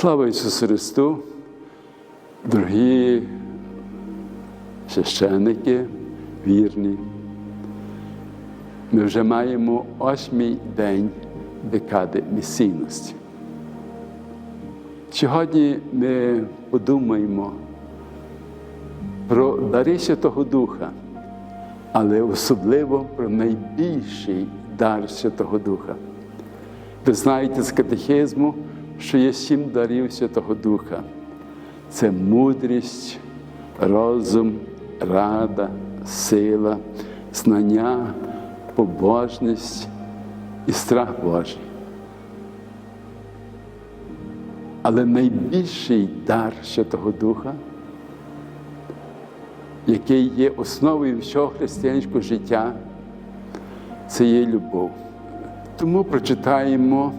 Слава Ісусу Христу, дорогі священники, вірні. Ми вже маємо восьмий день декади місійності. Сьогодні ми подумаємо про дари Святого Духа, але особливо про найбільший дар Святого Духа. Ви знаєте з катехизму, що є сім дарів Святого Духа. Це мудрість, розум, рада, сила, знання, побожність і страх Божий. Але найбільший дар Святого Духа, який є основою всього християнського життя, це є любов. Тому прочитаємо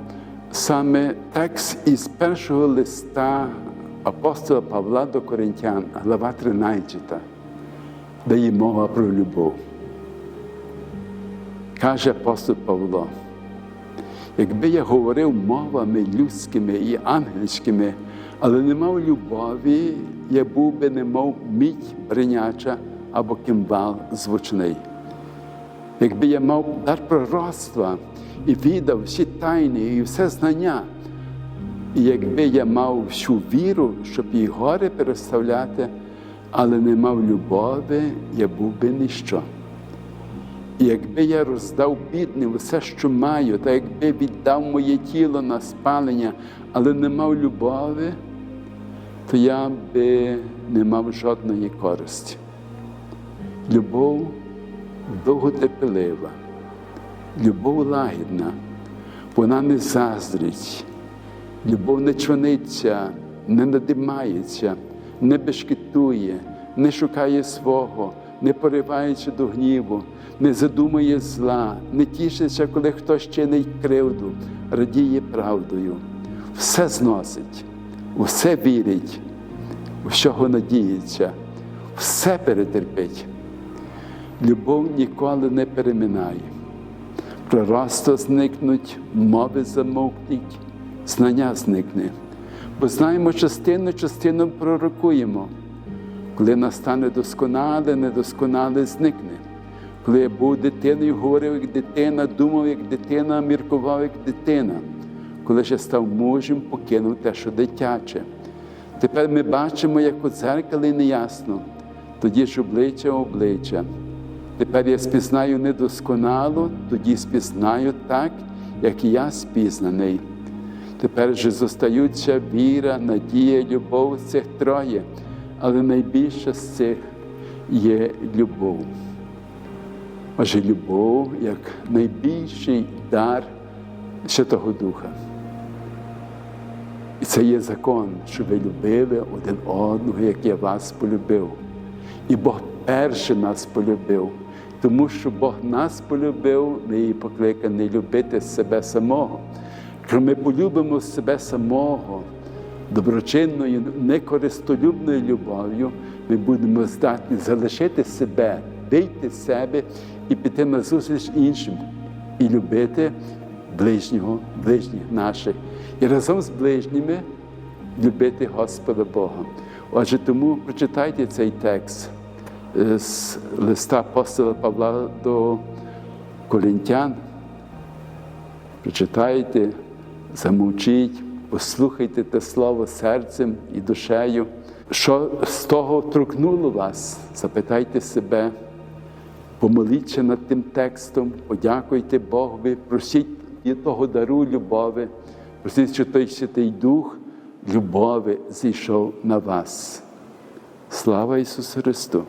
саме текст із першого листа апостола Павла до Коринтян, глава 13, де є мова про любов. Каже апостол Павло, якби я говорив мовами людськими і ангельськими, але не мав любові, я був би немов мідь бриняча або кимвал звучний. Якби я мав дар пророцтва і віддав всі тайни і все знання, і якби я мав всю віру, щоб її гори переставляти, але не мав любові, я був би ніщо. І якби я роздав бідним все, що маю, та якби віддав моє тіло на спалення, але не мав любові, то я би не мав жодної користі. Любов довготерпелива, любов лагідна, вона не заздрить, любов не чваниться, не надимається, не бешкетує, не шукає свого, не поривається до гніву, не задумує зла, не тішиться, коли хтось чинить кривду, радіє правдою, все зносить, усе вірить, у всього надіється, все перетерпить. Любов ніколи не переминає. Пророцтва зникнуть, мови замовкнуть, знання зникне. Бо знаємо частину, частину пророкуємо. Коли настане досконале, недосконале зникне. Коли я був дитиною, говорив як дитина, думав як дитина, міркував як дитина. Коли ще став мужем, покинув те, що дитяче. Тепер ми бачимо, як у дзеркалі неясно, тоді ж обличчя обличчя. Тепер я спізнаю недосконало, тоді спізнаю так, як і я спізнаний. Тепер же зостаються віра, надія, любов цих троє, але найбільше з цих є любов. Отже, любов як найбільший дар Святого Духа. І це є закон, що ви любили один одного, як я вас полюбив. І Бог перший нас полюбив, тому що Бог нас полюбив, ми її покликані любити себе самого. Якщо ми полюбимо себе самого доброчинною, некористолюбною любов'ю, ми будемо здатні залишити себе, вийти з себе і піти на зустріч іншим, і любити ближнього, ближніх наших. І разом з ближніми любити Господа Бога. Отже, тому прочитайте цей текст з листа апостола Павла до Коринтян. Прочитайте, замовчіть, послухайте те слово серцем і душею. Що з того торкнуло вас? Запитайте себе, помоліться над тим текстом, подякуйте Богові, просіть від того дару любові, просіть, що той Святий Дух любові зійшов на вас. Слава Ісусу Христу!